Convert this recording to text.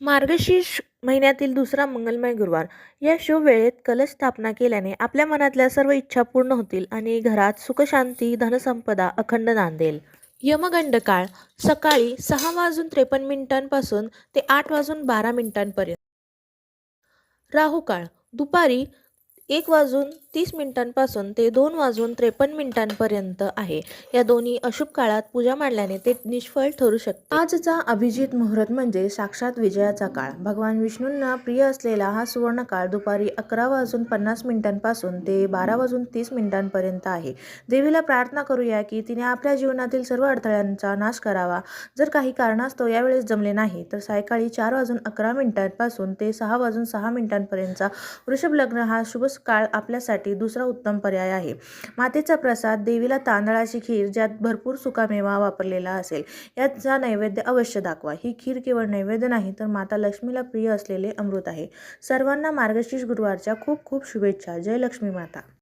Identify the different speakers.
Speaker 1: मार्गशीर्ष महिन्यातील दुसरा मंगलमय गुरुवार. या शुभ वेळेत कलश स्थापना केल्याने आपल्या मनातल्या सर्व इच्छा पूर्ण होतील आणि घरात सुखशांती धनसंपदा अखंड नांदेल यमगंड काळ. सकाळी सहा वाजून त्रेपन्न मिनिटांपासून ते आठ वाजून बारा मिनिटांपर्यंत. राहू काळ. दुपारी एक वाजून तीस मिनिटांपासून ते दोन वाजून त्रेपन्न मिनिटांपर्यंत आहे. या दोन्ही अशुभ काळात पूजा मांडल्याने ते निष्फळ ठरू शकते. आजचा अभिजित मुहूर्त म्हणजे साक्षात विजयाचा काळ. भगवान विष्णूंना प्रिय असलेला हा सुवर्ण काळ दुपारी अकरा वाजून पन्नास मिनिटांपासून ते बारा वाजून तीस मिनिटांपर्यंत आहे. देवीला प्रार्थना करूया की तिने आपल्या जीवनातील सर्व अडथळ्यांचा नाश करावा. जर काही कारणास्तव यावेळेस जमले नाही तर सायंकाळी चार वाजून अकरा मिनिटांपासून ते सहा वाजून सहा मिनिटांपर्यंतचा वृषभ लग्न हा शुभ काळ आपल्यासाठी दुसरा उत्तम पर्याय आहे. मातेचा प्रसाद देवीला तांदळाची खीर ज्यात भरपूर सुकामेवा वापरलेला असेल याचा नैवेद्य अवश्य दाखवा. ही खीर केवळ नैवेद्य नाही तर माता लक्ष्मीला प्रिय असलेले अमृत आहे. सर्वांना मार्गशीर्ष गुरुवारच्या खूप खूप शुभेच्छा. जय लक्ष्मी माता.